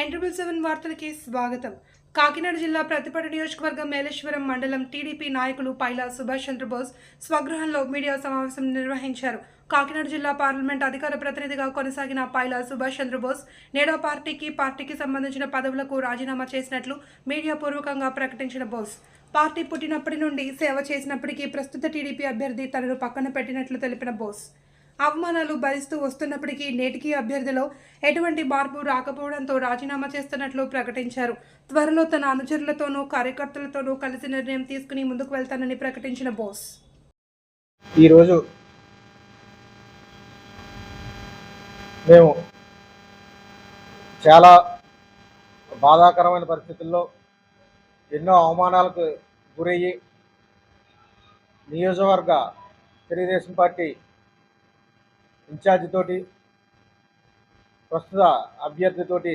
ఎంట్రబుల్ seven వార్తలకి స్వాగతం. కాకినాడ జిల్లా ప్రతిపట నియోజకవర్గం మేలేశ్వరం మండలం టీడీపీ నాయకులు పైలా సుభాష్ చంద్రబోస్ స్వగృహంలో మీడియా సమావేశం నిర్వహించారు. కాకినాడ జిల్లా పార్లమెంట్ అధికార ప్రతినిధిగా కొనసాగిన పైలా సుభాష్ చంద్రబోస్ నేడో పార్టీకి పార్టీకి సంబంధించిన పదవులకు రాజీనామా చేసినట్లు మీడియా పూర్వకంగా ప్రకటించిన బోస్. పార్టీ పుట్టినప్పటి నుండి సేవ చేసినప్పటికీ ప్రస్తుత టీడీపీ అభ్యర్థి తనను పక్కన పెట్టినట్లు తెలిపిన బోస్. అవమానాలు భరిస్తూ వస్తున్నప్పటికీ నేటికీ అభ్యర్థిలో ఎటువంటి మార్పు రాకపోవడంతో రాజీనామా చేస్తున్నట్లు ప్రకటించారు. త్వరలో తన అనుచరులతోనూ కార్యకర్తలతోనూ కలిసి నిర్ణయం తీసుకుని ముందుకు వెళ్తానని ప్రకటించిన బోస్. ఈరోజు మేము చాలా బాధాకరమైన పరిస్థితుల్లో ఎన్నో అవమానాలకు గురయ్యి నియోజకవర్గ తెలుగుదేశం పార్టీ ఇన్ఛార్జితోటి ప్రస్తుత అభ్యర్థితోటి